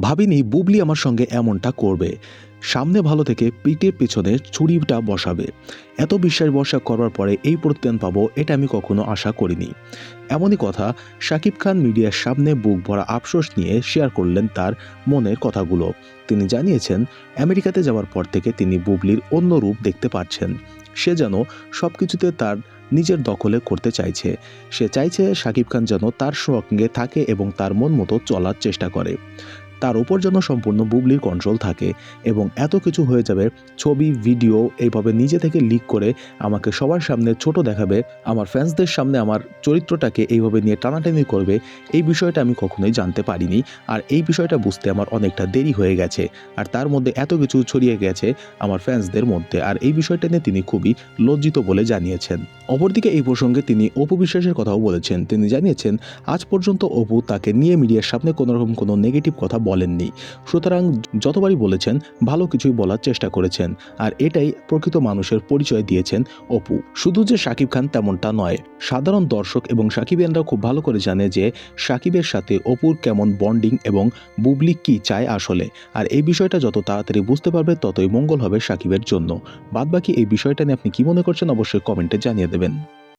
ভাবিনি বুবলি আমার সঙ্গে এমনটা করবে। সামনে ভালো থেকে পিঠের পিছনে ছুরিটা বসাবে। এত বিশ্বাস বর্ষা করবার পরে এই প্রত্যয়ন পাবো এটা আমি কখনো আশা করিনি। এমনই কথা শাকিব খান মিডিয়ার সামনে বুক ভরা আফসোস নিয়ে শেয়ার করলেন তার মনের কথাগুলো। তিনি জানিয়েছেন, আমেরিকাতে যাওয়ার পর থেকে তিনি বুবলির অন্য রূপ দেখতে পাচ্ছেন। সে যেন সব কিছুতে তার নিজের দখলে করতে চাইছে। সে চাইছে শাকিব খান যেন তার সঙ্গে থাকে এবং তার মন মতো চলার চেষ্টা করে। তার উপর যেন সম্পূর্ণ বুবলির কন্ট্রোল থাকে এবং এত কিছু হয়ে যাবে, ছবি ভিডিও এইভাবে নিজে থেকে লিক করে আমাকে সবার সামনে ছোট দেখাবে, আমার ফ্যান্সদের সামনে আমার চরিত্রটাকে এইভাবে নিয়ে টানাটানি করবে, এই বিষয়টা আমি কখনোই জানতে পারিনি আর এই বিষয়টা বুঝতে আমার অনেকটা দেরি হয়ে গেছে আর তার মধ্যে এত কিছু ছড়িয়ে গেছে আমার ফ্যান্সদের মধ্যে আর এই বিষয়টা নিয়ে তিনি খুবই লজ্জিত বলে জানিয়েছেন। অপরদিকে এই প্রসঙ্গে তিনি অপু বিশ্বাসের কথাও বলেছেন। তিনি জানিয়েছেন, আজ পর্যন্ত অপু তাকে নিয়ে মিডিয়ার সামনে কোনো রকম কোনো নেগেটিভ কথা বলেননি। সুতরাং যতবারই বলেছেন, ভালো কিছুই বলার চেষ্টা করেছেন। আর এটাই প্রকৃত মানুষের পরিচয় দিয়েছেন অপু। শুধু যে শাকিব খান তেমনটা নয়, সাধারণ দর্শক এবং সাকিবিয়ানরা খুব ভালো করে জানে যে সাকিবের সাথে অপুর কেমন বন্ডিং এবং বুবলি কি চায় আসলে। আর এই বিষয়টা যত তাড়াতাড়ি বুঝতে পারবে, ততই মঙ্গল হবে সাকিবের জন্য। বাদবাকি এই বিষয়টা নিয়ে আপনি কি মনে করছেন, অবশ্যই কমেন্টে জানিয়ে দেবেন।